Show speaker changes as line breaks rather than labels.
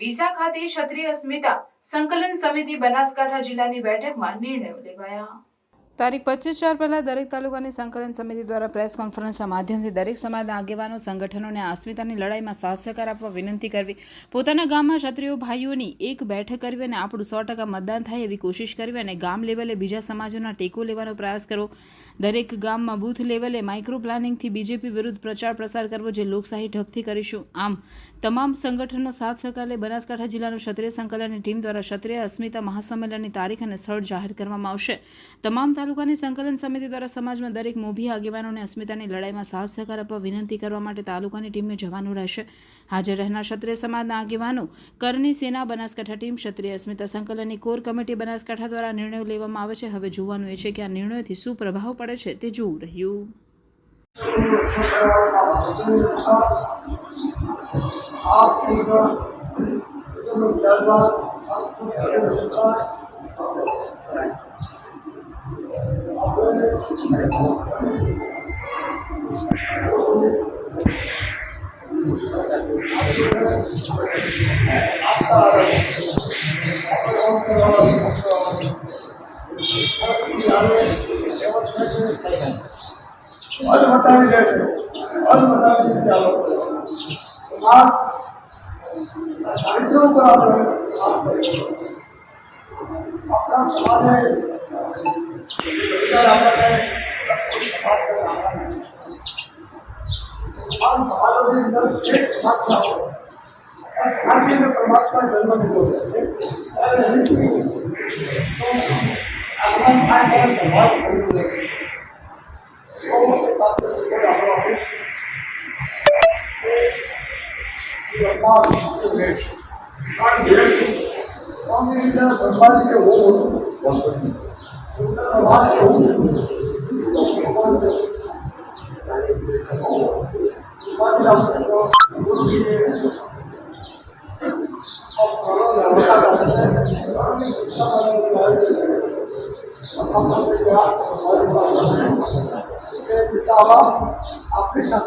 ડીસા ખાતે ક્ષત્રિય અસ્મિતા સંકલન સમિતિ બનાસકાંઠા જિલ્લાની બેઠકમાં નિર્ણયો લેવાયા. તારીખ પચીસ ચાર પહેલાં દરેક તાલુકાની સંકલન સમિતિ દ્વારા પ્રેસ કોન્ફરન્સના માધ્યમથી દરેક સમાજના આગેવાનો, સંગઠનોને અસ્મિતાની લડાઈમાં સાથ સહકાર આપવા વિનંતી કરવી. પોતાના ગામમાં ક્ષત્રિયો ભાઈઓની એક બેઠક કરવી અને આપણું સો ટકા મતદાન થાય એવી કોશિશ કરવી અને ગામ લેવલે બીજા સમાજોના ટેકો લેવાનો પ્રયાસ કરવો. દરેક ગામમાં બૂથ લેવલે માઇક્રો પ્લાનિંગથી બીજેપી વિરુદ્ધ પ્રચાર પ્રસાર કરવો જે લોકશાહી ઢબથી કરીશું. આમ, તમામ સંગઠનનો સાથ સહકાર બનાસકાંઠા જિલ્લાનું ક્ષત્રિય સંકલનની ટીમ દ્વારા ક્ષત્રિય અસ્મિતા મહાસંમેલનની તારીખ અને સ્થળ જાહેર કરવામાં આવશે. તમામ તાલુકાની સંકલન સમિતિ દ્વારા સમાજમાં દરેક મોભી આગેવાનોને અસ્મિતાની લડાઈમાં સાથ સહકાર આપવા વિનંતી કરવા માટે તાલુકાની ટીમને જવાનું રહેશે. હાજર રહેનાર ક્ષત્રિય સમાજના આગેવાનો કરની સેના બનાસકાંઠા ટીમ, ક્ષત્રિય અસ્મિતા સંકલનની કોર કમિટી બનાસકાંઠા દ્વારા નિર્ણયો લેવામાં આવે છે. હવે જોવાનું એ છે કે આ નિર્ણયોથી શું પ્રભાવ પડે છે તે જોવું રહ્યું.
અજ બતાવી દેશે અજ બતાવી ચાલો આ એટલું ઉપર આપણે આપણા સમાજે વિચાર આપણને આ સમાજોની પરમાત્મા જન્મ લીધો છે ಸ್ವಾಮಿಯಿಂದ ಸನ್ಮಾನಕ್ಕೆ ಹೋಗೋದು ಒಂದು ಭಾಷೆ आपके साथ